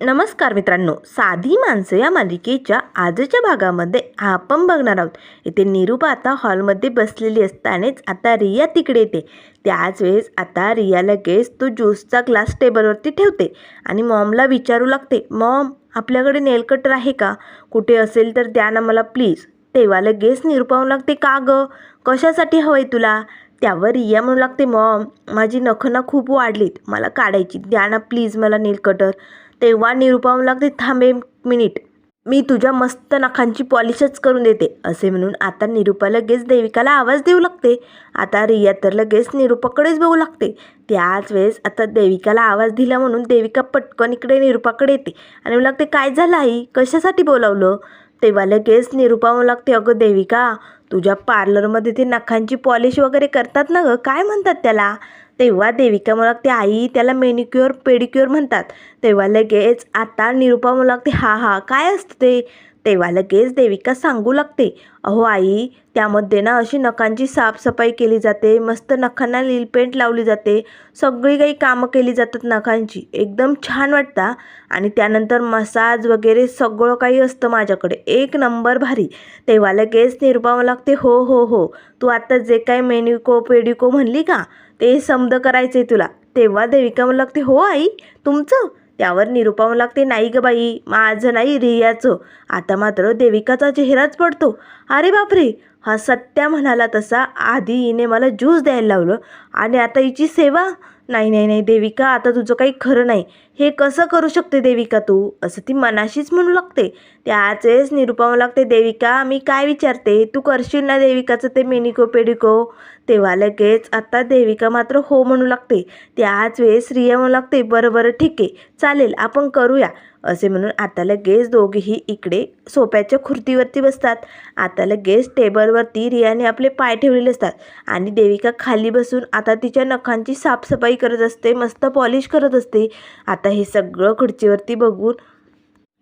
नमस्कार मित्रांनो. साधी माणसं या मालिकेच्या आजच्या भागामध्ये आपण बघणार आहोत. इथे निरूपा आता हॉलमध्ये बसलेली असतानाच आता रिया तिकडे येते. त्याच वेळेस आता रिया लगेच तो ज्यूसचा ग्लास टेबलवरती ठेवते आणि मॉमला विचारू लागते मॉम आपल्याकडे नेल कटर आहे का? कुठे असेल तर द्या ना मला प्लीज. तेव्हा लगेच निरूपा लागते का गं? कशासाठी हवं आहे तुला? त्यावर रिया म्हणू लागते मॉम माझी नखं ना खूप वाढलीत. मला काढायची द्या ना प्लीज मला नेल कटर. तेव्हा निरुपम लागते थांब एक मिनिट. मी तुझ्या मस्त नखांची पॉलिशच करून देते. असे म्हणून आता निरुपा लगेच देविकाला आवाज देऊ लागते. आता रिया तर लगेच निरुपाकडेच बघू लागते. त्याच वेळेस आता देविकाला आवाज दिला म्हणून देविका पटकन इकडे निरुपाकडे येते. आणि म्हणू लागते काय झालं आई? कशासाठी बोलावलं? तेव्हा लगेच निरुपा म्हणू लागते अगं देविका तुझ्या पार्लरमध्ये ते नखांची पॉलिश वगैरे करतात ना गं? काय म्हणतात त्याला? तेव्हा देविका म्हणू आई त्याला मेनिक्युअर पेडिक्युअर म्हणतात. तेव्हा लगेच आता निरूपा म्हणू हा हा काय असतं ते? तेव्हा लगेच देविका सांगू लागते. अहो आई त्यामध्ये ना अशी नखांची साफसफाई केली जाते. मस्त नखांना लील पेंट लावली जाते. सगळी काही कामं केली जातात नखांची. एकदम छान वाटतं. आणि त्यानंतर मसाज वगैरे सगळं काही असतं माझ्याकडे. एक नंबर भारी. तेव्हा लगेच निर्मावं लागते हो हो हो. तू आता जे काही मेनिको पेडिको म्हणली का? ते समद करायचं आहे तुला. तेव्हा देविका म्हणू लागते हो आई तुमचं? त्यावर निरूपा म्हणू लागते नाही ग बाई माझं नाही रियाचं. आता मात्र देविकाचा चेहराच पडतो. अरे बापरे! हा सत्या म्हणाला तसा. आधी हिने मला ज्यूस द्यायला लावलं आणि आता हिची सेवा? नाही नाही नाही देविका आता तुझं काही खरं नाही. हे कसं करू शकते देविका तू? असं ती मनाशीच म्हणू लागते. त्याच वेळेस म्हणू लागते देविका मी काय विचारते? तू करशील ना देविकाचं ते मेनिको पेडिको? तेव्हा लगेच आता देविका मात्र हो म्हणू लागते. त्याच वेळेस रिया म्हणू लागते बरं बरं ठीक आहे चालेल आपण करूया. असे म्हणून आता लगेच दोघेही इकडे सोप्याच्या खुर्तीवरती बसतात. आता लगेच टेबलवरती रियाने आपले पाय ठेवलेले असतात आणि देविका खाली बसून आता तिच्या नखांची साफसफाई करत असते मस्त पॉलिश करत असते. आता हे सगळं खुर्चीवरती बघून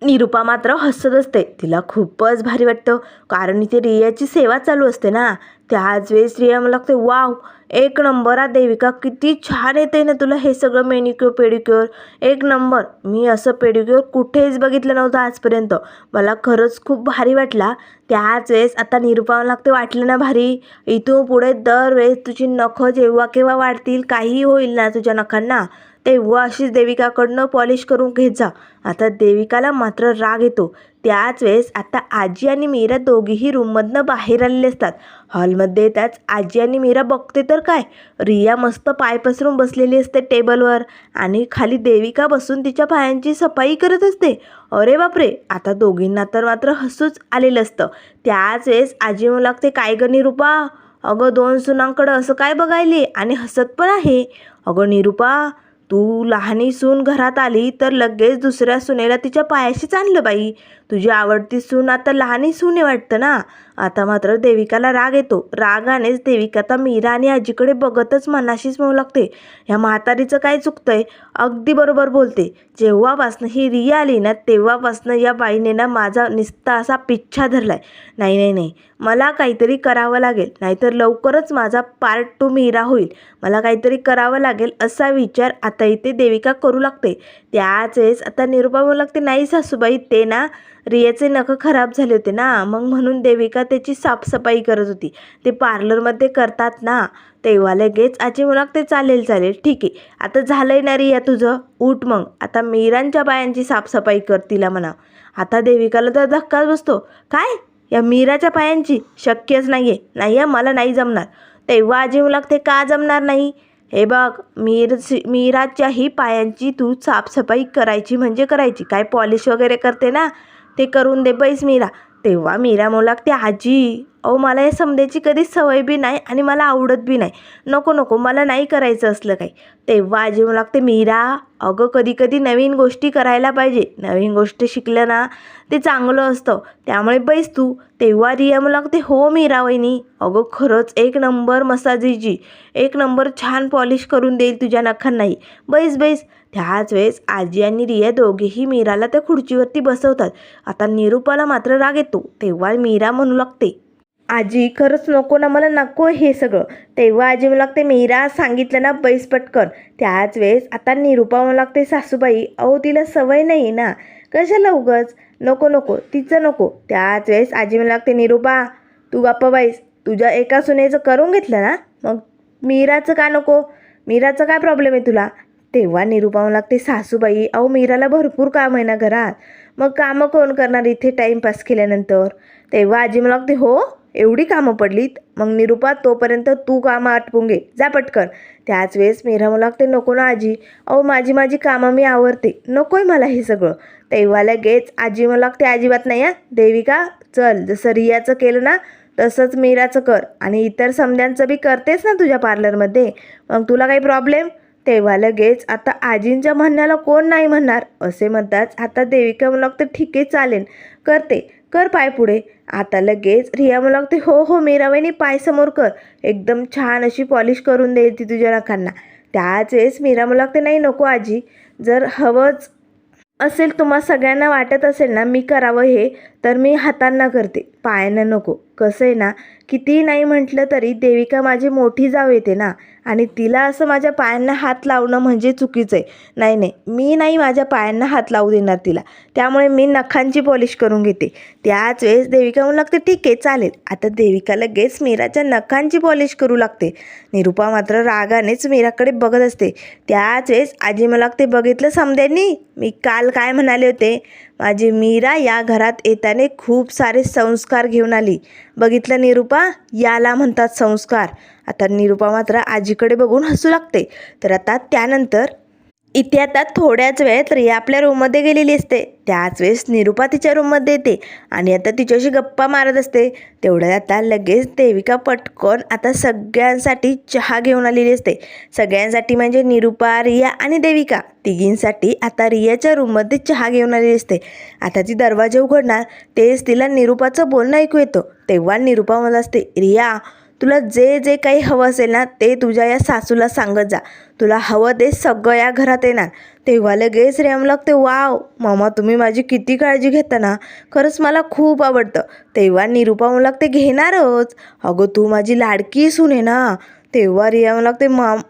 निरूपा मात्र हसत असते. तिला खूपच भारी वाटतं कारण इथे रियाची सेवा चालू असते ना. त्याच वेळेस रिया मला लागते वाव एक नंबर आ देविका. किती छान येते ना तुला हे सगळं मेनिक्युअर पेडिक्युअर एक नंबर. मी असं पेडिक्युअर कुठेच बघितलं नव्हतं आजपर्यंत. मला खरंच खूप भारी वाटला. त्याच वेळेस आता निरूपा मला लागते वाटलं ना भारी. इथून पुढे दरवेळेस तुझी नखं जेव्हा केव्हा वाढतील काहीही होईल ना तुझ्या नखांना तेव्हा अशीच देविकाकडनं पॉलिश करून घेत जा. आता देविकाला मात्र राग येतो. त्याच वेळेस आता आजी आणि मीरा दोघीही रूममधनं बाहेर आलेले असतात. हॉलमध्ये त्याच आजी आणि मीरा बघते तर काय? रिया मस्त पाय पसरून बसलेली असते टेबलवर आणि खाली देविका बसून तिच्या पायांची सफाई करत असते. अरे बापरे! आता दोघींना तर मात्र हसूच आलेलं असतं. त्याच वेळेस आजी म्हणू लागते काय गं निरूपा? अगं दोन सुनांकडं असं काय बघायली? आणि हसत पण आहे. अगं निरूपा तू लहानी सून घरात आली तर लगेच दुसऱ्या सुनेला तिच्या पायाशीच आणलं बाई. तुझी आवडती सून आता लहानी सून आहे वाटतं ना? आता मात्र देविकाला राग येतो. रागानेच देविका आता मीरा आणि आजीकडे बघतच मनाशीच म्हणू लागते. ह्या म्हातारीचं काय चुकतंय? अगदी बरोबर बोलते. जेव्हापासनं ही रिया आली ना तेव्हापासनं या बाईने ना माझा निस्ता असा पिच्छा धरलाय. नाही नाही नाही. मला काहीतरी करावं लागेल. नाहीतर लवकरच माझा पार्ट टू मीरा होईल. मला काहीतरी करावं लागेल असा विचार आता इथे देविका करू लागते. त्याच वेळेस आता निरूपा म्हणू लागते. नाही सासूबाई ते ना रियाचे नखं खराब झाले होते ना. मग म्हणून देविका त्याची साफसफाई करत होती. ते पार्लरमध्ये करतात ना. तेव्हा लगेच आजी मुलाक ते चालेल चालेल. ठीक आहे. आता झालंय ना रिया तुझं? उठ मग. आता मीरांच्या पायांची साफसफाई कर तिला म्हणा. आता देविकाला तर धक्काच बसतो. काय? या मीराच्या पायांची शक्यच नाही आहे नाही आहे मला नाही जमणार. तेव्हा आजी मुलाक लागते का जमणार नाही? हे बघ मीर मीराच्याही पायांची तू साफसफाई करायची म्हणजे करायची. काय पॉलिश वगैरे करते ना? ते करून दे बैस मीरा. तेव्हा मीरा म्हणू लागते आजी अहो मला हे समजायची कधीच सवय बी नाही आणि मला आवडत बी नाही. नको नको मला नाही करायचं असलं काही. तेव्हा आजी म्हणू लागते मीरा अगं कधी कधी नवीन गोष्टी करायला पाहिजे. नवीन गोष्टी शिकलं ना ते चांगलं असतं. त्यामुळे बैस तू. तेव्हा रिया म्हणू लागते हो मीरा वहिनी अगं खरंच एक नंबर मसाजीजी एक नंबर छान पॉलिश करून देईल तुझ्या नखांनाही. बैस बैस. त्याच वेळेस आजी आणि रिया दोघेही मीराला त्या खुर्चीवरती बसवतात. आता निरूपाला मात्र राग येतो. तेव्हा मीरा म्हणू लागते आजी खरंच नको ना मला नको हे सगळं. तेव्हा आजी मला लागते मीरा सांगितलं ना बैस पटकन. त्याच वेळेस आता निरुपा म्हणू लागते सासूबाई अहो तिला सवय नाही ना. कशाला उगच नको नको तिचं नको. त्याच वेळेस आजी मला लागते निरुपा तू गप्पा बाईस तुझ्या एका सुनेचं करून घेतलं ना? मग मीराचं का नको? मीराचं काय प्रॉब्लेम आहे तुला? तेव्हा निरुपा मला लागते सासूबाई अहो मीराला भरपूर काम आहे ना घरात. मग कामं कोण करणार इथे टाईमपास केल्यानंतर? तेव्हा आजी मला लागते हो एवढी कामं पडलीत. मग निरुपा तोपर्यंत तू कामं आटपून घे. जा पटकन. त्याच वेळेस मीरा मला लागते नको ना आजी. अहो माझी माझी कामं मी आवरते. नको आहे मला हे सगळं. तेव्हा लगेच आजी मला लागते अजिबात नाही हा. देविका चल. जसं रियाचं केलं ना तसंच मीराचं कर. आणि इतर समध्यांचं बी करतेस ना तुझ्या पार्लरमध्ये? मग तुला काही प्रॉब्लेम? तेव्हा लगेच आता आजींच्या म्हणण्याला कोण नाही म्हणणार असे म्हणताच आता देविका मुलाग तर ठीक आहे चालेल करते कर पाय पुढे. आता लगेच रिया मला लागते हो हो मीराबाईनी पाय समोर कर एकदम छान अशी पॉलिश करून देईल ती तुझ्या नखांना. त्याच वेळेस मीरा मला लागते नाही नको आजी जर हवंच असेल तुम्हा सगळ्यांना वाटत असेल ना मी करावं हे तर मी हातांना करते. पायांना नको. कसं आहे ना कितीही नाही म्हटलं तरी देविका माझी मोठी जाव येते ना. आणि तिला असं माझ्या पायांना हात लावणं म्हणजे चुकीचं आहे. नाही नाही. मी नाही माझ्या पायांना हात लावू देणार तिला. त्यामुळे मी नखांची पॉलिश करून घेते. त्याच वेळेस देविका म्हणू लागते ठीक आहे चालेल. आता देविका लगेच मीराच्या नखांची पॉलिश करू लागते. निरुपा मात्र रागानेच मीराकडे बघत असते. त्याच वेळेस आजी मला लागते बघितलं समद्यांनी? मी काल काय म्हणाले होते? माझी मीरा या घरात येताने खूप सारे संस्कार घेऊन आली. बघितलं निरुपा? याला म्हणतात संस्कार. आता निरुपा मात्र आजीकडे बघून हसू लागते. तर आता त्यानंतर इथे आता थोड्याच वेळात रिया आपल्या रूममध्ये गेलेली असते. त्याच वेळेस निरुपा तिच्या रूममध्ये येते आणि आता तिच्याशी गप्पा मारत असते. तेवढ्यात आता लगेच देविका पटकन आता सगळ्यांसाठी चहा घेऊन आलेली असते. सगळ्यांसाठी म्हणजे निरुपा रिया आणि देविका. तिघींसाठी आता रियाच्या रूममध्ये चहा घेऊन आलेली असते. आता ती दरवाजा उघडणार तेच तिला निरुपाचं बोलणं ऐकू येतं. तेव्हा निरुपा मला असते रिया तुला जे जे काही हवं असेल ना ते तुझ्या या सासूला सांगत जा. तुला हवं ते सगळं या घरात येणार. तेव्हा लगेच रेम लागते वाव मामा तुम्ही माझी किती काळजी घेता ना? खरंच मला खूप आवडतं. तेव्हा निरुपा मला लागते घेणारच. अगं तू माझी लाडकी सून आहे ना. तेव्हा रिया मला लागते माम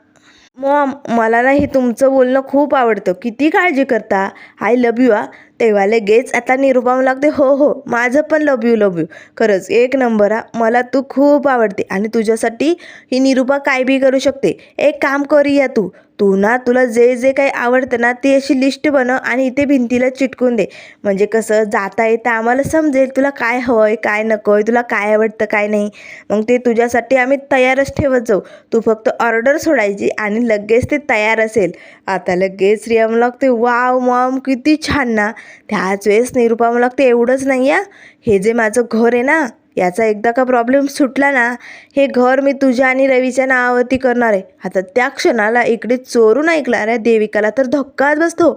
मॉम मला ना हे तुमचं बोलणं खूप आवडतं. किती काळजी करता? आय लव यू आ तेव्हा लगेच आता निरुपा मला लागते हो हो माझं पण लव यू लव यू खरंच एक नंबर हा मला तू खूप आवडते आणि तुझ्यासाठी ही निरुपा काय बी करू शकते. एक काम करूया तू तू ना तुला जे जे काही आवडतं ना ती अशी लिस्ट बनव आणि इथे भिंतीला चिटकून दे. म्हणजे कसं जाता येता आम्हाला समजेल तुला काय हवं आहे काय नको आहे तुला काय आवडतं काय नाही. मग ते तुझ्यासाठी आम्ही तयारच ठेवत जाऊ. तू फक्त ऑर्डर सोडायची आणि लगेच ते तयार असेल. आता लगेच रिया मला लागते वाव मॉम किती छान ना. त्याच वेळेस निरुपा मला लागते एवढंच नाही या हे जे माझं घर आहे ना याचा एकदा का प्रॉब्लेम सुटला ना हे घर मी तुझ्या आणि रवीच्या नावावरती करणार आहे. आता त्या क्षणाला इकडे चोरून ऐकणाऱ्या देविकाला तर धक्काच बसतो.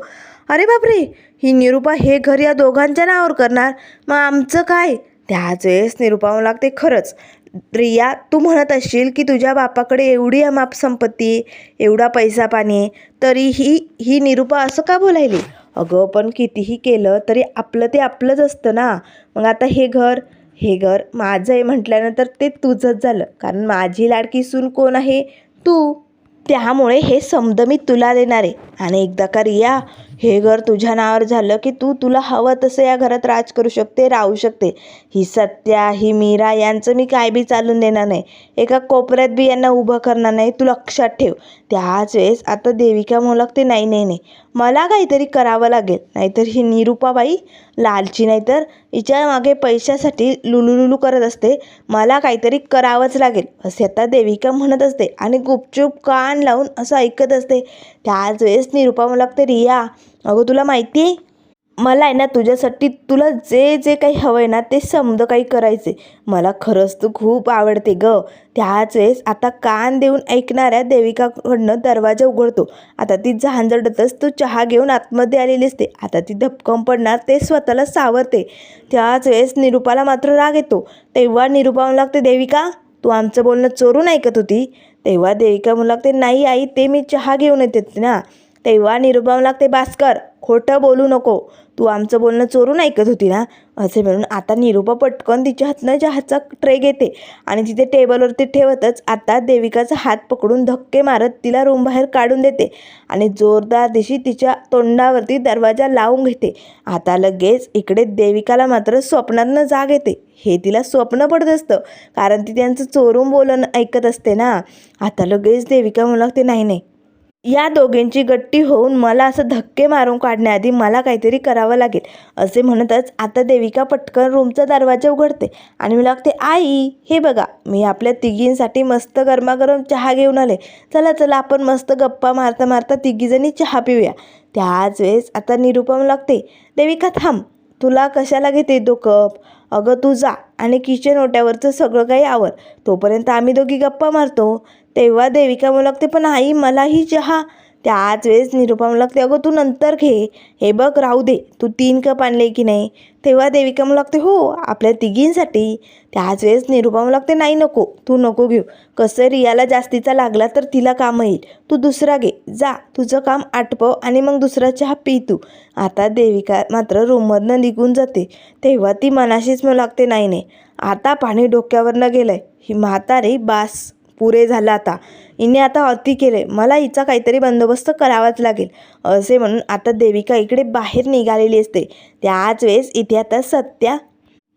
अरे बापरे ही निरुपा हे घर या दोघांच्या नावावर करणार? मग आमचं काय? त्याच वेळेस निरुपा मला लागते खरंच रिया तू म्हणत असशील की तुझ्या बापाकडे एवढी अमाप संपत्ती एवढा पैसा पाणी आहे तरीही ही निरुपा असं का बोलायली? अगं पण कितीही केलं तरी आपलं ते आपलंच असतं ना. मग आता हे घर हे घर माझं आहे म्हटल्यानंतर ते तुझंच झालं. कारण माझी लाडकी सून कोण आहे? तू. त्यामुळे हे समद मी तुला देणार आहे. आणि एकदा का रिया हे घर तुझ्या नावावर झालं की तू तुला हवं तसं या घरात राज करू शकते राहू शकते. ही सत्या ही मीरा यांचं मी काय बी चालून देणार नाही. एका कोपऱ्यात बी यांना उभं करणार नाही. तू लक्षात ठेव. त्याच वेळेस आता देविका म्हणू लागते नाही नाही नाही. मला काहीतरी करावं लागेल. नाहीतर ही निरुपाबाई लालची नाहीतर हिच्या मागे पैशासाठी लुलुलुलू करत असते. मला काहीतरी करावंच लागेल. असे आता देविका म्हणत असते आणि गुपचूप कान लावून असं ऐकत असते. त्याच वेळेस निरुपा मला लागते रिया अगं तुला माहिती आहे? मला आहे ना तुझ्यासाठी तुला जे जे काही हवं आहे ना ते समज काही करायचे मला खरंच तू खूप आवडते ग. त्याच वेळेस आता कान देऊन ऐकणाऱ्या देविकाकडनं दरवाजा उघडतो. आता ती झांजडतच तू चहा घेऊन आतमध्ये आलेली असते. आता ती धपकम पडणार ते स्वतःला सावरते. त्याच वेळेस निरुपाला मात्र राग येतो. तेव्हा निरुपा लागते देविका तू आमचं बोलणं चोरून ऐकत होती? तेव्हा देविका म्हणू लागते नाही आई ते मी चहा घेऊन येते ना. तेव्हा निरुपम लागते भास्कर खोटं बोलू नको. तू आमचं बोलणं चोरून ऐकत होती ना? असे म्हणून आता निरुपा पटकन तिच्या हातनं चहाचा ट्रे घेते आणि तिथे टेबलवरती ठेवतच आता देविकाचा हात पकडून धक्के मारत तिला रूम बाहेर काढून देते आणि जोरदार दिशी तिच्या तोंडावरती दरवाजा लावून घेते. आता लगेच इकडे देविकाला मात्र स्वप्नातनं जाग येते. हे तिला स्वप्न पडत असतं कारण ती त्यांचं चोरून बोलणं ऐकत असते ना? आता लगेच देविका म्हणू लागते नाही नाही या दोघींची गट्टी होऊन मला असं धक्के मारून काढण्याआधी मला काहीतरी करावं लागेल असे म्हणतच आता देविका पटकन रूमचा दरवाजा उघडते आणि मी लागते आई हे बघा मी आपल्या तिघींसाठी मस्त गरमागरम चहा घेऊन आले. चला चला आपण मस्त गप्पा मारता मारता तिघीजणी चहा पिऊया. त्याच वेळेस आता निरुपम लागते देविका थांब तुला कशाला घेते तो कप? अगं तू जा आणि किचन ओट्यावरचं सगळं काही आवर. तोपर्यंत आम्ही दोघी गप्पा मारतो. तेव्हा देविका म्हणू लागते पण आई मलाही चहा. त्याच वेळेस निरुपा म्हणू लागते अगं तू नंतर घे. हे बघ राहू दे. तू तीन कप आणले की नाही? तेव्हा देविका म्हणू लागते हो आपल्या तिघींसाठी. त्याच वेळेस निरुपा म्हणू लागते नाही नको. तू नको घेऊ. कसं रियाला जास्तीचा लागला तर तिला काम येईल. तू दुसरा घे. जा. तुझं काम आटपव आणि मग दुसरा चहा पी तू. आता देविका मात्र रूममधनं निघून जाते. तेव्हा ती मनाशीच म्हणू लागते नाही नाही. आता पाणी डोक्यावरनं गेलंय. ही म्हातारी बास. पुरे झालं आता. हिने आता अति केले मला हिचा काहीतरी बंदोबस्त करावाच लागेल. असे म्हणून आता देविका इकडे बाहेर निघालेली असते. त्याच वेळेस इथे आता सत्या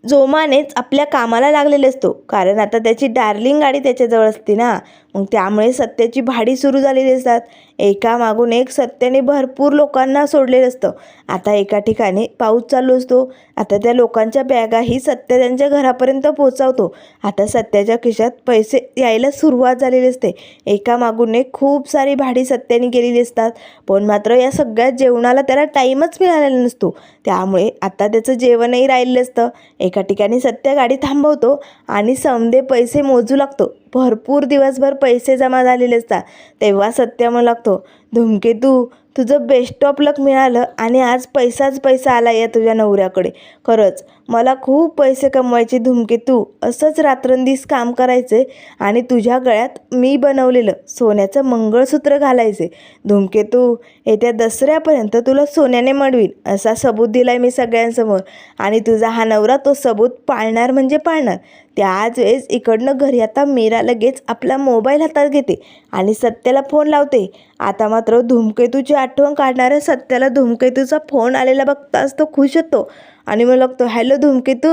जोमानेच आपल्या कामाला लागलेले असतो. कारण आता त्याची डार्लिंग गाडी त्याच्याजवळ असते ना. मग त्यामुळे सत्याची भाडी सुरू झालेली असतात एकामागून एक सत्याने भरपूर लोकांना सोडलेलं असतं. आता एका ठिकाणी पाऊस चालू असतो. आता त्या लोकांच्या बॅगाही सत्या त्यांच्या घरापर्यंत पोहोचवतो. आता सत्याच्या खिशात पैसे यायला सुरुवात झालेली असते. एकामागून एक खूप सारी भाडी सत्याने गेलेली असतात. पण मात्र या सगळ्या जेवणाला त्याला टाईमच मिळालेला नसतो. त्यामुळे आता त्याचं जेवणही राहिलेलं असतं. एका ठिकाणी सत्य गाडी थांबवतो आणि समदे पैसे मोजू लागतो. भरपूर दिवसभर पैसे जमा झालेले असतात. तेव्हा सत्य मला लागतो. धुमकेतू तुझं बेस्ट ऑफ लक मिळालं आणि आज पैसाच पैसा आला या तुझ्या नवऱ्याकडे. खरंच मला खूप पैसे कमवायचे धुमकेतू असंच रात्रंदिवस काम करायचे आणि तुझ्या गळ्यात मी बनवलेलं सोन्याचं मंगळसूत्र घालायचे. धुमकेतू येत्या दसऱ्यापर्यंत तुला सोन्याने मडवील असा सबूत दिलाय मी सगळ्यांसमोर. आणि तुझा हा नवरा तो सबूत पाळणार म्हणजे पाळणार. त्याच वेळेस इकडनं घरी आता मीरा लगेच आपला मोबाईल हातात घेते आणि सत्याला फोन लावते. आता मग मात्र धूमकेतूची आठवण काढणाऱ्या सत्याला धूमकेतूचा फोन आलेला बघताच तो खुश होतो. आणि मग लागतो हॅलो धूमकेतू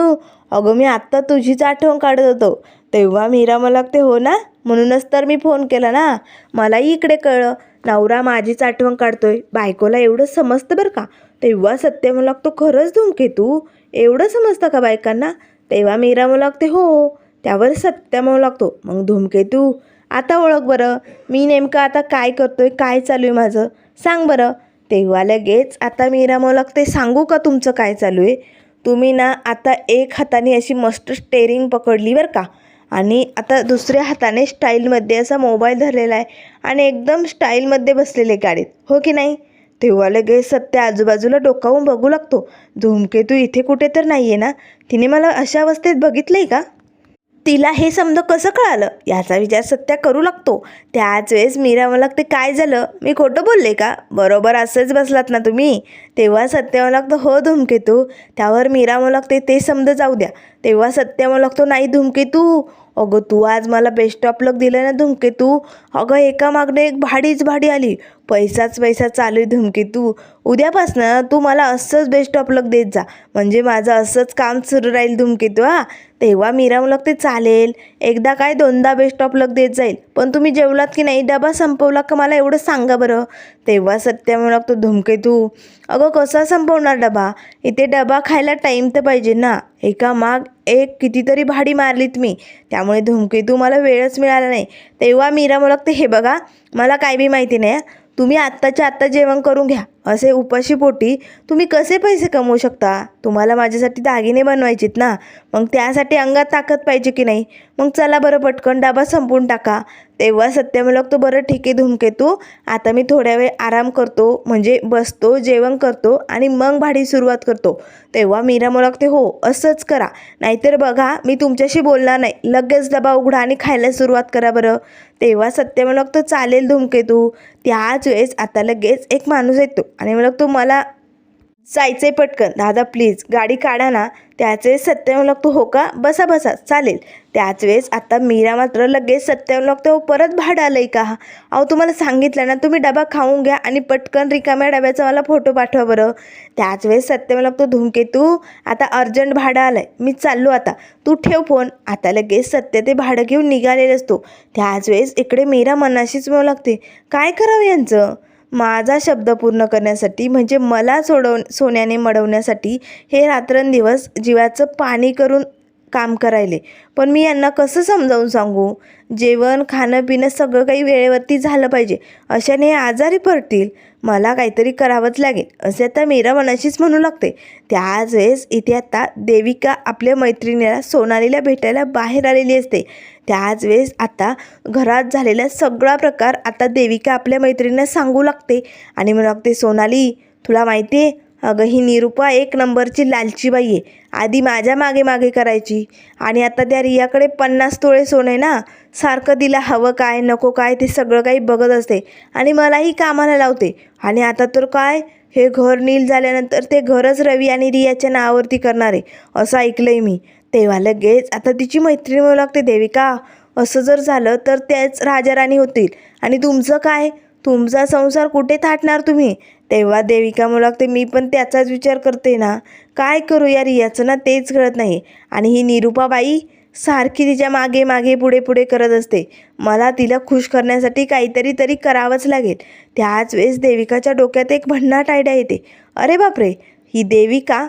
अगं मी आत्ता तुझीच आठवण काढत होतो. तेव्हा मीरा मला लागते हो ना म्हणूनच तर मी फोन केला ना. मलाही इकडे कळलं नवरा माझीच आठवण काढतोय. बायकोला एवढं समजतं बरं का? तेव्हा सत्य मला लागतो खरंच धूमकेतू एवढं समजतं का बायकांना? तेव्हा मीरा मला लागते हो. त्यावर सत्य म्हणू लागतो मग धूमकेतू आता ओळख बरं. मी नेमकं आता काय करतो आहे काय चालू आहे माझं? सांग बरं. तेव्हा लगेच आता मीरा म्हणू ते सांगू का तुमचं काय चालू आहे तुम्ही ना आता एक हाताने अशी मस्त स्टेरिंग पकडली बरं का. आणि आता दुसऱ्या हाताने स्टाईलमध्ये असा मोबाईल धरलेला आहे आणि एकदम स्टाईलमध्ये बसलेले गाडीत. हो की नाही? तेव्हा लगेच सत्य आजूबाजूला डोकावून बघू लागतो. धूमकेतू इथे कुठे तर नाही आहे ना? तिने मला अशा अवस्थेत बघितलं आहे का? तिला हे समजा कसं कळालं? याचा विचार सत्या करू लागतो. त्याच वेळेस मीरा मला लागते काय झालं? मी खोटं बोलले का? बरोबर असंच बसलात ना तुम्ही? तेव्हा सत्य मला लागतं हो धुमकेतू. त्यावर मीरा मला लागते ते समजा जाऊ द्या. तेव्हा सत्य मला लागतो नाही धुमकेतू. अगं तू आज मला बेस्ट ऑफ लक दिलं ना धुमकेतू. अगं एका मागणे एक भाडीच भाडी आली. पैसाच पैसा चालू आहे धुमकेतू उद्यापासनं तू मला असंच बेस्ट ऑफ लक देत जा. म्हणजे माझं असंच काम सुरू राहील धुमकेतू हा? तेव्हा मीरा मला ते चालेल. एकदा काय दोनदा बेस्ट ऑफ लक देत जाईल. पण तुम्ही जेवलात की नाही? डबा संपवला का मला एवढं सांगा बरं. तेव्हा सत्य म्हणू लागतो धुमकेतू अगं कसा संपवणार डबा? इथे डबा खायला टाईम तर पाहिजे ना. एका माग एक कितीतरी भाडी मारलीत मी. त्यामुळे धुमकेतू मला वेळच मिळाला नाही. तेव्हा मीरा मला हे बघा. मला काय बी माहिती नाही तुम्ही आत्ताच्या आत्ता जेवण करून घ्या. असे उपाशी पोटी तुम्ही कसे पैसे कमवू शकता? तुम्हाला माझ्यासाठी दागिने बनवायचेत ना? मग त्यासाठी अंगात ताकद पाहिजे की नाही? मग चला बरं पटकन डबा संपून टाका. तेव्हा सत्य मला तो बरं ठीक आहे धूमकेतू आता मी थोड्या वेळ आराम करतो म्हणजे बसतो जेवण करतो आणि मग भाडी सुरुवात करतो. तेव्हा मीरा मला लागते हो असंच करा. नाहीतर बघा मी तुमच्याशी बोलणार नाही. लगेच डबा उघडा आणि खायला सुरुवात करा बरं. तेव्हा सत्य मला लागतो चालेल धूमकेतू त्याच वेळेस आता लगेच एक माणूस येतो. आणि मला तो मला जायचंय पटकन. दादा प्लीज गाडी काढा ना. त्याच वेळेस सत्यम लागतो हो का? बसा बसा. चालेल. त्याच वेळेस आता मीरा मात्र लगेच सत्यम लागतो हो परत भाडं आलंय का? अहो तुम्हाला सांगितलं ना तुम्ही डबा खाऊन घ्या आणि पटकन रिकाम्या डब्याचा मला फोटो पाठवा बरं. त्याच वेळेस सत्यम लागतो धूमकेतू आता अर्जंट भाडं आलंय. मी चाललो आता. तू ठेव फोन आता लगेच सत्य ते भाडं घेऊन निघालेलं असतो त्याच वेळेस इकडे मीरा मनाशीच मिळू लागते. काय करावं यांचं? माझा शब्द पूर्ण करण्यासाठी म्हणजे मला सोडव सोन्याने मडवण्यासाठी हे रात्रंदिवस जीवाचं पाणी करून काम करायले. पण मी यांना कसं समजावून सांगू? जेवण खाणं पिणं सगळं काही वेळेवरती झालं पाहिजे. अशाने हे आजारी पडतील. मला काहीतरी करावंच लागेल असे आता मीरा मनाशीच म्हणू लागते. त्याच वेळेस इथे आता देविका आपल्या मैत्रिणीला सोनालीला भेटायला बाहेर आलेली असते. त्याच वेळेस आता घरात झालेला सगळा प्रकार आता देविका आपल्या मैत्रिणीला सांगू लागते. आणि म्हणू लागते सोनाली तुला माहिती आहे अगं ही निरुपा एक नंबरची लालची बाई आहे. आधी माझ्या मागे मागे करायची. आणि आता त्या रियाकडे पन्नास तोळे सोनं आहे ना सारखं तिला हवं काय नको काय ते सगळं काही बघत असते. आणि मलाही कामाला लावते. आणि आता तर काय हे घर नील झाल्यानंतर ते घरच रवी आणि रियाच्या नावावरती करणार आहे. असं ऐकलंय मी. तेव्हा लगेच आता तिची मैत्रीण म्हणू लागते देविका असं जर झालं तर त्याच राजाराणी होतील. आणि तुमचं काय? तुमचा संसार कुठे थाटणार तुम्ही? तेव्हा देविका म्हणू लागते मी पण त्याचाच विचार करते ना. काय करू या रियाचं ना तेच कळत नाही. आणि ही निरुपाबाई सारखी तिच्यामागे मागे पुढे पुढे करत असते. मला तिला खुश करण्यासाठी काहीतरी तरी करावंच लागेल. त्याच वेळेस देविकाच्या डोक्यात एक भन्नाट आयडिया येते. अरे बापरे ही देविका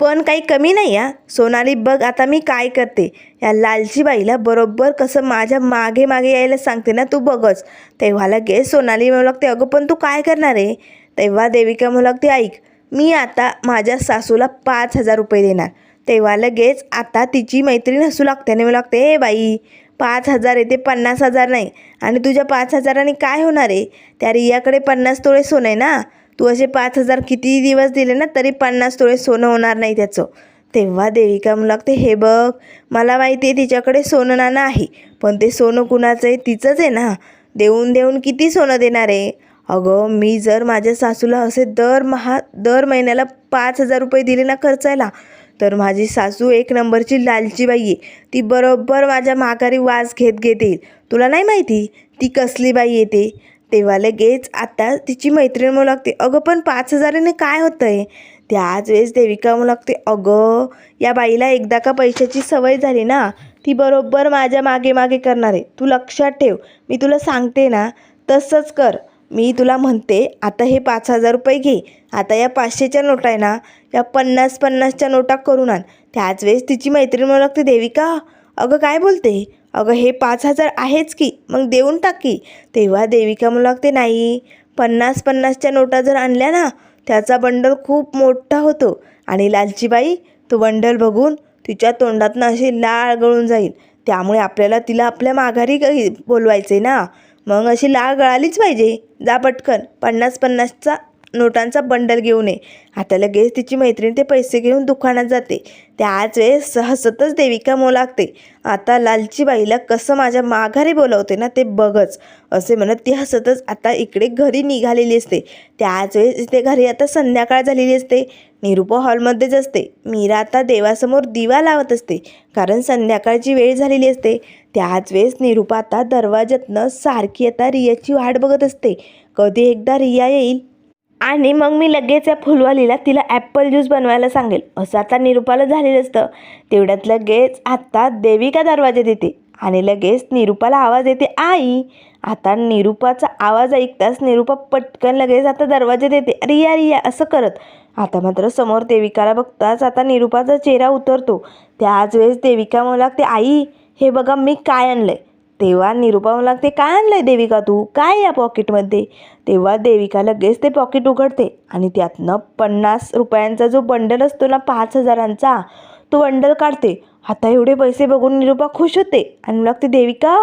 पण काही कमी नाही या सोनाली बघ आता मी काय करते. या लालची बाईला बरोबर कसं माझ्या मागे मागे यायला सांगते ना तू बघच. तेव्हा लगेच सोनाली म्हणू लागते अगं पण तू काय करणार आहे? तेव्हा देविका म्हणू ऐक मी आता माझ्या सासूला पाच हजार रुपये देणार. तेव्हा लगेच आता तिची मैत्रीण हसू लागते आणि म्हणू लागते हे बाई पाच हजार आहे ते पन्नास हजार नाही. आणि तुझ्या पाच हजाराने काय होणार आहे? त्या रियाकडे पन्नास तोळे सोनं आहे ना? तू असे पाच हजार किती दिवस दिले ना तरी पन्नास तोळे सोनं होणार नाही त्याचं. तेव्हा देविका म्हणू लागते हे बघ मला माहिती आहे तिच्याकडे सोनं नाणं आहे पण ते सोनं कुणाचं आहे? तिचंच आहे ना? देऊन देऊन किती सोनं देणार आहे? अगं मी जर माझ्या सासूला असे दर महा दर महिन्याला पाच हजार रुपये दिले ना खर्चायला तर माझी सासू एक नंबरची लालची बाई आहे. ती बरोबर माझ्या माघारी वास घेत घेत येईल. तुला नाही माहिती? ती कसली बाई येते तेव्हा लगेच आता तिची मैत्रीण म्हणू लागते अगं पण पाच हजाराने काय होतं आहे त्याच वेळेस देविका म्हणू लागते अगं या बाईला एकदा का पैशाची सवय झाली ना ती बरोबर माझ्या मागे मागे करणार आहे. तू लक्षात ठेव. मी तुला सांगते ना तसंच कर. मी तुला म्हणते आता हे पाच हजार रुपये घे. आता या पाचशेच्या नोटा आहे ना या पन्नास पन्नासच्या नोटा करून आण. त्याच वेळेस तिची मैत्रीण म्हणू लागते देविका अगं काय बोलते? अगं हे पाच हजार आहेच की मग देऊन टाक की. तेव्हा देविका म्हणू लागते नाही पन्नास पन्नासच्या नोटा जर आणल्या ना त्याचा बंडल खूप मोठा होतो. आणि लालचीबाई तो बंडल बघून तिच्या तोंडातनं अशी लाळ गळून जाईल. त्यामुळे आपल्याला तिला आपल्या माघारी बोलवायचे ना. मग अशी लाळ गळालीच पाहिजे. जा पटकन. पन्नास पन्नासचा नोटांचा बंडल घेऊन ये आता लगेच तिची मैत्रीण ते पैसे घेऊन दुकानात जाते. त्याच वेळेस हसतच देविका मो लागते. आता लालची बाईला कसं माझ्या माघारी बोलावते ना ते बघच. असे म्हणत ती हसतच आता इकडे घरी निघालेली असते. त्याच वेळेस इथे घरी आता संध्याकाळ झालेली असते. निरुपा हॉलमध्येच असते. मीरा आता देवासमोर दिवा लावत असते. कारण संध्याकाळची वेळ झालेली असते. त्याच वेळेस निरुपा आता दरवाज्यातनं सारखी आता रियाची वाट बघत असते. कधी एकदा रिया येईल? आणि मग मी लगेच या फुलवालीला तिला ॲपल ज्यूस बनवायला सांगेल. असं आता निरुपाला झालेलं असतं. तेवढ्यात लगेच आत्ता देविका दरवाजा देते? आणि लगेच निरुपाला आवाज येते आई! आता निरुपाचा आवाज ऐकताच निरुपा पटकन लगेच आता दरवाजा देते. रिया रिया! असं करत आता मात्र समोर देविकाला बघताच आता निरुपाचा चेहरा उतरतो. त्याच वेळेस देविका म्हणू लागते आई हे बघा मी काय आणलं आहे तेव्हा निरुपा म्हणू लागते काय आणलं आहे देविका तू? काय या पॉकेटमध्ये तेव्हा देविका लगेच ते पॉकेट उघडते आणि त्यातनं पन्नास रुपयांचा जो बंडल असतो ना पाच हजारांचा तो बंडल काढते. आता एवढे पैसे बघून निरुपा खुश होते आणि लागते देविका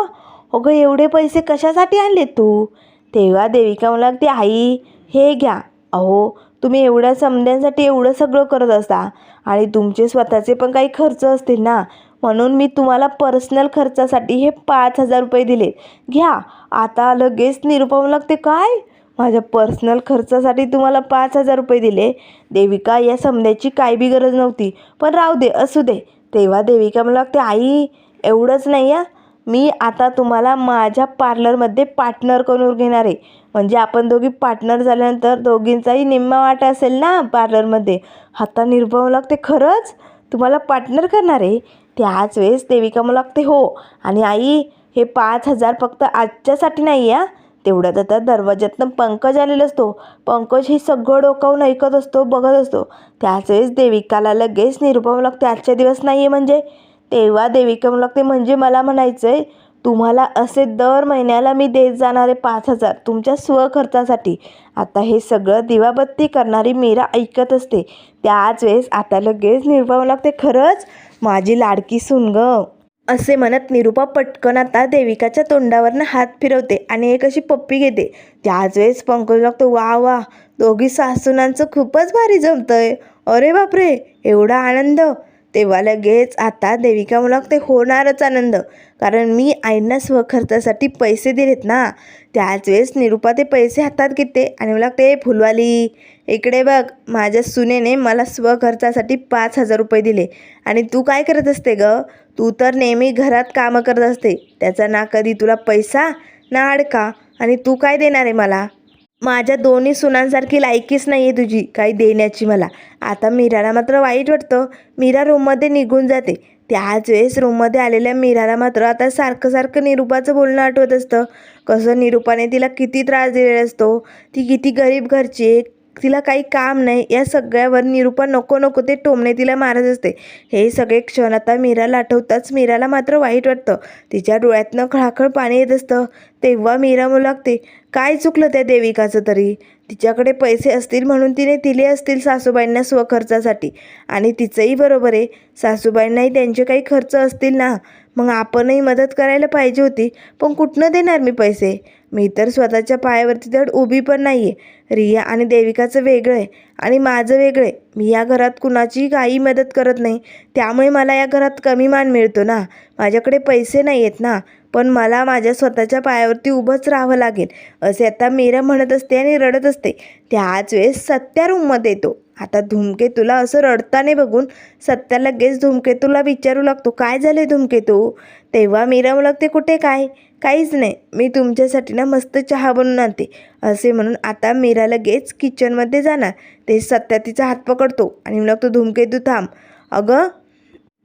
अगं एवढे पैसे कशासाठी आणले तू? तेव्हा देविका म्हणू लागते आई हे घ्या. अहो तुम्ही एवढ्या समद्यांसाठी एवढं सगळं करत असता. आणि तुमचे स्वतःचे पण काही खर्च असतील ना? म्हणून मी तुम्हाला पर्सनल खर्चासाठी हे पाच हजार रुपये दिले. घ्या. आता लगेच निरुपम लागते काय? माझ्या पर्सनल खर्चासाठी तुम्हाला पाच हजार रुपये दिले. देविका या समजायची काय बी गरज नव्हती. पण राहू दे असू दे. तेव्हा देविका मला लागते आई एवढंच नाही आहे मी आता तुम्हाला माझ्या पार्लरमध्ये पार्टनर करून घेणार आहे. म्हणजे आपण दोघी पार्टनर झाल्यानंतर दोघींचाही निम्मा वाटा असेल ना पार्लरमध्ये. हाता निर्भव लागते खरंच? तुम्हाला पार्टनर करणार आहे? त्याच वेळेस देविका मला लागते हो. आणि आई हे पाच हजार फक्त आजच्यासाठी नाही आहे तेवढ्यात आता दरवाज्यातनं पंकज आलेला असतो. पंकज हे सगळं डोकावून ऐकत असतो बघत असतो. त्याच वेळेस देविकाला लगेच निरुपम लागते. आजच्या दिवस नाही आहे म्हणजे. तेव्हा देविका म्हणू लागते म्हणजे मला म्हणायचं आहे तुम्हाला असे दर महिन्याला मी देत जाणारे पाच हजार तुमच्या स्वखर्चासाठी. आता हे सगळं दिवाबत्ती करणारी मीरा ऐकत असते. त्याच वेळेस आता लगेच निरुपा लागते खरंच? माझी लाडकी सुन ग. असे म्हणत निरुपा पटकन आता देविकाच्या तोंडावरनं हात फिरवते आणि एक अशी पप्पी घेते. त्याच वेळेस पंकज लागतो वा वा दोघी सासूनांचं खूपच भारी जमतंय. अरे बापरे एवढा आनंद. तेव्हा लगेच आता देविका मुलाक ते होणारच आनंद. कारण मी आईंना स्वखर्चासाठी पैसे दिलेत ना त्याच वेळेस निरुपा ते पैसे हातात घेते आणि मला ते फुलवाली इकडे बघ माझ्या सुनेने मला स्वखर्चासाठी पाच हजार रुपये दिले. आणि तू काय करत असते ग? तू तर नेहमी घरात कामं करत असते. त्याचा ना कधी तुला पैसा ना अडका. आणि तू काय देणार आहे मला? माझ्या दोन्ही सुनांसारखी लायकीच नाही आहे तुझी काही देण्याची मला. आता मीराला मात्र वाईट वाटतं. मीरा रूममध्ये निघून जाते. त्याच वेळेस रूममध्ये आलेल्या मीराला मात्र आता सारखं सारखं निरुपाचं बोलणं आठवत असतं. कसं निरुपाने तिला किती त्रास दिलेला असतो. ती किती गरीब घरची आहे तिला काही काम नाही. या सगळ्यावर निरूपा नको नको ते टोमणे तिला मारत असते. हे सगळे क्षण आता मीराला आठवताच मीराला मात्र वाईट वाटतं. तिच्या डोळ्यातनं खळाखळ पाणी येत असतं. तेव्हा मीरा मुलागते लागते काय चुकलं त्या देविकाचं तरी? तिच्याकडे पैसे असतील म्हणून तिने दिले असतील सासूबाईंना स्वखर्चासाठी. आणि तिचंही बरोबर आहे. सासूबाईंनाही त्यांचे काही खर्च असतील ना. मग आपणही मदत करायला पाहिजे होती पण कुठनं देणार मी पैसे? मी तर स्वतःच्या पायावरती धड उभी पण नाही आहे रिया आणि देविकाचं वेगळं आहे आणि माझं वेगळं आहे. मी या घरात कुणाचीही काही मदत करत नाही. त्यामुळे मला या घरात कमी मान मिळतो ना? माझ्याकडे पैसे नाही आहेत ना? पण मला माझ्या स्वतःच्या पायावरती उभंच राहावं लागेल. असे आता मीरा म्हणत असते आणि रडत असते. त्याच वेळेस सत्या रूममध्ये येतो. आता धूमकेतूला असं रडताने बघून सत्या लगेच धूमकेतूला विचारू लागतो काय झाले धूमकेतू? तेव्हा मीरा लागते कुठे काय? काहीच नाही. मी तुमच्यासाठी ना मस्त चहा बनवून आणते. असे म्हणून आता मीरा लगेच किचनमध्ये जाणार. ते सत्या तिचा हात पकडतो आणि म्हणू लागतो धूमकेतू थांब. अगं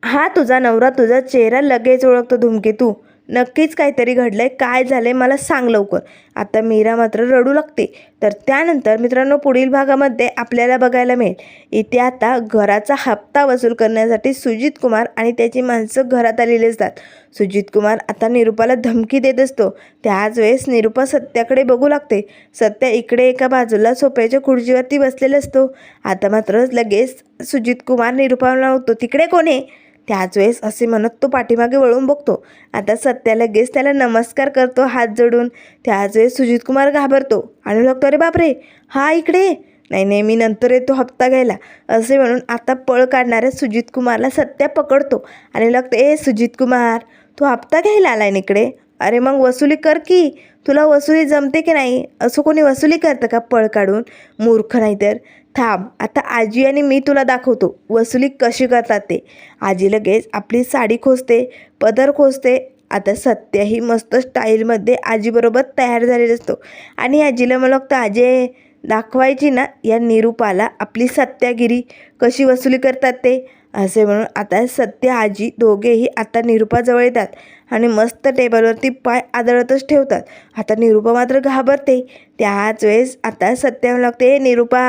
हा तुझा नवरा तुझा चेहरा लगेच ओळखतो धूमकेतू. नक्कीच काहीतरी घडलं आहे काय झालं आहे मला सांग लवकर. आता मीरा मात्र रडू लागते. तर त्यानंतर मित्रांनो पुढील भागामध्ये आपल्याला बघायला मिळेल. इथे आता घराचा हप्ता वसूल करण्यासाठी सुजित कुमार आणि त्याची माणसं घरात आलेली असतात. सुजित कुमार आता निरुपाला धमकी देत असतो. त्याच वेळेस निरुपा सत्याकडे बघू लागते. सत्या इकडे एका बाजूला सोप्याच्या खुर्चीवरती बसलेला असतो. आता मात्र लगेच सुजित कुमार निरुपाला होतो तिकडे कोण आहे? त्याच वेळेस असे म्हणत तो पाठीमागे वळून बघतो. आता सत्या लगेच त्याला नमस्कार करतो हात जोडून. त्याच वेळेस सुजित कुमार घाबरतो. आणि लागतो अरे बापरे हा इकडे नाही नाही मी नंतर येतो हप्ता घ्यायला. असे म्हणून आता पळ काढणाऱ्या सुजित कुमारला सत्या पकडतो. आणि लागतं ए सुजित कुमार तू हप्ता घ्यायला आला ना इकडे? अरे मग वसुली कर की. तुला वसुली जमते की नाही? असं कोणी वसुली करतं का पळ काढून? मूर्ख नाही तर थांब आता आजी आणि मी तुला दाखवतो. वसुली कशी करतात ते. आजी लगेच आपली साडी खोसते पदर खोजते आता सत्याही मस्त स्टाईलमध्ये आजीबरोबर तयार झालेला असतो. आणि आजीला मला वाटतं आजी दाखवायची ना या निरूपाला आपली सत्यागिरी कशी वसुली करतात ते. असे म्हणून आता सत्य आजी दोघेही आता निरूपाजवळ येतात आणि मस्त टेबलवरती पाय आदळतच ठेवतात. आता निरूपा मात्र घाबरते. त्याच वेळेस आता सत्य लागते निरूपा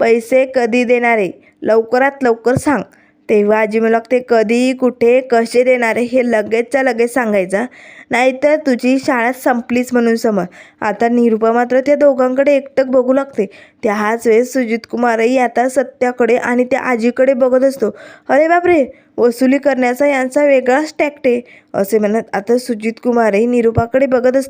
पैसे कधी देणार? आहे लवकरात लवकर सांग. तेव्हा आजी मला ते कधी कुठे कसे देणारे हे लगेचच्या लगेच सांगायचं. नाहीतर तुझी शाळा संपलीच म्हणून समज. आता निरुपा मात्र त्या दोघांकडे एकटक बघू लागते. त्याच वेळेस सुजित कुमारही आता सत्याकडे आणि त्या आजीकडे बघत असतो. अरे बापरे! वसुली करण्याचा यांचा वेगळाच टॅक्ट आहे असे म्हणत आता सुजित कुमारही निरुपाकडे बघत असतो.